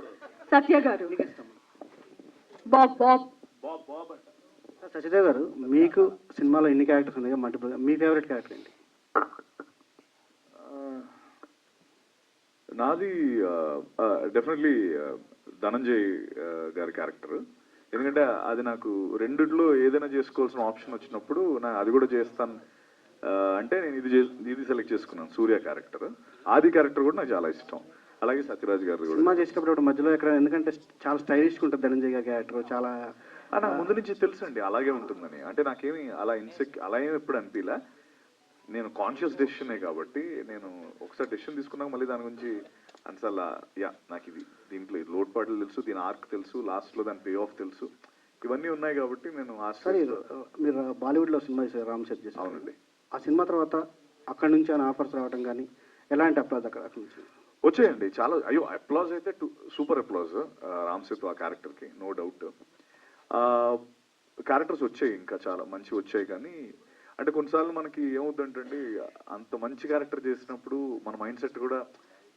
సత్య గారు. Bob Bob. Sachdev గారు మీకు సినిమాలో ఎన్ని క్యారెక్టర్స్ ఉన్నాయి? మల్టిపుల్ మీ ఫేవరెట్ క్యారెక్టర్ ఏంటి? నాది డెఫినెట్లీ ధనంజయ్ గారి క్యారెక్టర్. ఎందుకంటే అది నాకు రెండిట్లో ఏదైనా చేసుకోవాల్సిన ఆప్షన్ వచ్చినప్పుడు నా అది కూడా చేస్తాను. అంటే నేను ఇది చే- ఇది సెలెక్ట్ చేసుకున్నాను సూర్య క్యారెక్టర్. ఆది క్యారెక్టర్ కూడా నాకు చాలా ఇష్టం. అలాగే సత్యరాజ్ గారి సినిమా చేసేటప్పుడు మధ్యలో ఎక్కడ ఎందుకంటే చాలా స్టైలిష్ ఉంటుంది ధనంజయ్ గారి క్యారెక్టర్ చాలా నాకు ముందు నుంచి తెలుసండి అలాగే ఉంటుందని. అంటే నాకేమి అలా ఇన్సెక్ అలా ఏమి ఎప్పుడు అనిపించలే నేను కాన్షియస్ డెసిషనే కాబట్టి నేను ఒకసారి డెసిషన్ తీసుకున్నాక మళ్ళీ దాని గురించి అన్సల్లా యా నాకు ఇది దీంట్లో ఇది లోడ్ పాటలు తెలుసు దీని ఆర్క్ తెలుసు లాస్ట్లో దాని పే ఆఫ్ తెలుసు. ఇవన్నీ ఉన్నాయి కాబట్టి నేను మీరు బాలీవుడ్లో సినిమా చేశారు రామ్ సెట్ చేశారు. అవునండి. ఆ సినిమా తర్వాత అక్కడ నుంచి ఆయన ఆఫర్స్ రావడం కానీ ఎలాంటి అక్కడ అక్కడ నుంచి? వచ్చేయండి చాలా అయ్యో అప్లాజ్ అయితే సూపర్ అప్లాజ్ రామ్ సేతు ఆ క్యారెక్టర్కి నో డౌట్ క్యారెక్టర్స్ వచ్చాయి ఇంకా చాలా మంచి వచ్చాయి కానీ అంటే కొన్నిసార్లు మనకి ఏమవుతుందంటే అంత మంచి క్యారెక్టర్ చేసినప్పుడు మన మైండ్ సెట్ కూడా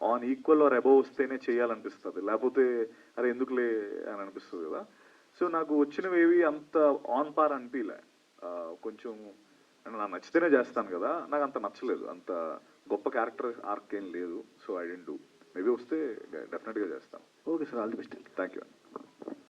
ఆన్ ఈక్వల్ ఆర్ అబవ్ వస్తేనే చేయాలనిపిస్తుంది. లేకపోతే అరే ఎందుకులే అని అనిపిస్తుంది కదా. సో నాకు వచ్చినవి ఏవి అంత ఆన్ పార్ అనిపించలే కొంచెం నాకు నచ్చితేనే చేస్తాను కదా. నాకు అంత నచ్చలేదు. అంత గొప్ప క్యారెక్టర్ ఆర్క్ ఏం లేదు. So I didn't do. Maybe వస్తే డెఫినెట్గా చేస్తాను. Okay sir. All the best. Thank you